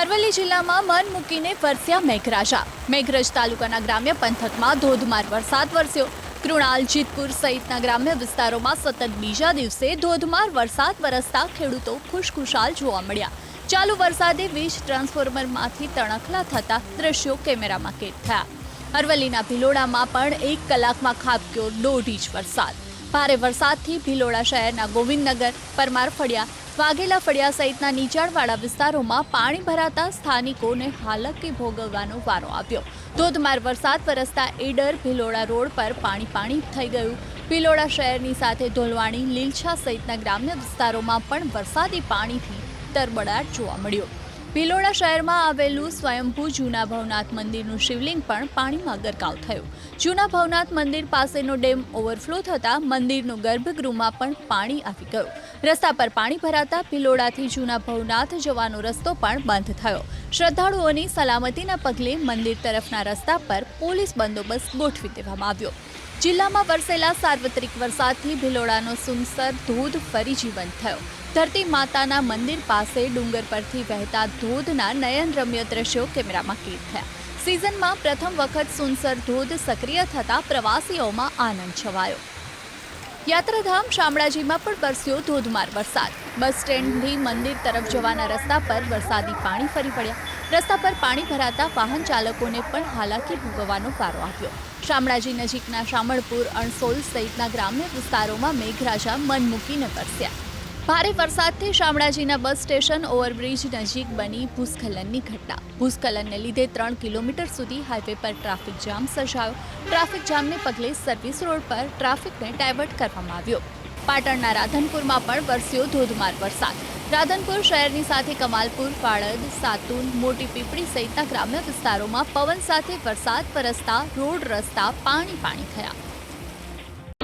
અરવલ્લી જિલ્લામાં મન મૂકીને વરસ્યા મેઘરાજા. મેઘરજ તાલુકાના ગ્રામ્ય પંથકમાં ધોધમાર વરસાદ વરસ્યો. કૃણાલ, જીતપુર સહિતના ગ્રામ્ય વિસ્તારોમાં સતત બીજા દિવસે ધોધમાર વરસાદ વરસતા ખેડૂતો ખુશખુશાલ જોવા મળ્યા. ચાલુ વરસાદે વીજ ટ્રાન્સફોર્મરમાંથી તણખલા થતા દ્રશ્યો કેમેરામાં કેદ થયા. અરવલ્લીના ભિલોડામાં પણ એક કલાકમાં ખાબક્યો દોઢ ઇંચ વરસાદ. ભારે વરસાદથી ભિલોડા શહેરના ગોવિંદનગર, પરમાર ફળિયા, વાઘેલા ફળિયા સહિતના નીચાણવાળા વિસ્તારોમાં પાણી ભરાતા સ્થાનિકોને હાલકી ભોગવવાનો વારો આવ્યો. ધોધમાર વરસાદ વરસતા ઈડર ભિલોડા રોડ પર પાણી પાણી થઈ ગયું. ભિલોડા શહેરની સાથે ધોલવાણી, લીલછા સહિતના ગ્રામ્ય વિસ્તારોમાં પણ વરસાદી પાણીથી તરબડાટ જોવા મળ્યો. ભિલોડા શહેરમાં આવેલું સ્વયંભૂ જૂના ભવનાથ મંદિરનું શિવલિંગ પણ પાણીમાં ગરકાવ થયું. જૂના ભવનાથ મંદિર પાસેનો ડેમ ઓવરફ્લો થતાં મંદિરનું ગર્ભગૃહમાં પણ પાણી આવી ગયું. રસ્તા પર પાણી ભરાતા ભિલોડાથી જૂના ભવનાથ જવાનો રસ્તો પણ બંધ થયો. શ્રદ્ધાળુઓની સલામતીના પગલે મંદિર તરફના રસ્તા પર પોલીસ બંદોબસ્ત ગોઠવી દેવામાં આવ્યો. જિલ્લામાં વરસેલા સાર્વત્રિક વરસાદથી ભિલોડાનો સુનસર ધોધ ફરી જીવંત થયો. ધરતી માતાના મંદિર પાસે ડુંગર પરથી વહેતા ધોધના નયનરમ્ય દ્રશ્યો કેમેરામાં કેદ થયા. સિઝનમાં પ્રથમ વખત સુનસર ધોધ સક્રિય થતા પ્રવાસીઓમાં આનંદ છવાયો. યાત્રાધામ શામળાજીમાં પણ વરસ્યો ધોધમાર વરસાદ. બસ સ્ટેન્ડથી મંદિર તરફ જવાના રસ્તા પર વરસાદી પાણી ફરી પડ્યા રસ્તા પર પાણી ભરાતા વાહન ચાલકોને પણ હાલાકી ભોગવવાનો વારો આવ્યો. શામળાજી નજીકના શામળપુર, અણસોલ સહિતના ગ્રામ્ય વિસ્તારોમાં મેઘરાજા મન મૂકીને વરસ્યા. ભારે વરસાદથી શામળાજીના બસ સ્ટેશન ઓવરબ્રિજ નજીક બની ભૂસ્ખલનની ઘટના. ભૂસ્ખલનને લીધે ત્રણ કિલોમીટર સુધી હાઈવે પર ટ્રાફિક જામ સર્જાયો. ટ્રાફિક જામને પગલે સર્વિસ રોડ પર ટ્રાફિકને ડાયવર્ટ કરવામાં આવ્યો. પાટણના રાધનપુરમાં પણ વરસ્યો ધોધમાર વરસાદ. રાધનપુર શહેરની સાથે કમાલપુર, પાળદ, સાતુન, મોટી પીપળી સહિતના ગ્રામ્ય વિસ્તારોમાં પવન સાથે વરસાદ વરસતા રોડ રસ્તા, પાણી પાણી થયા.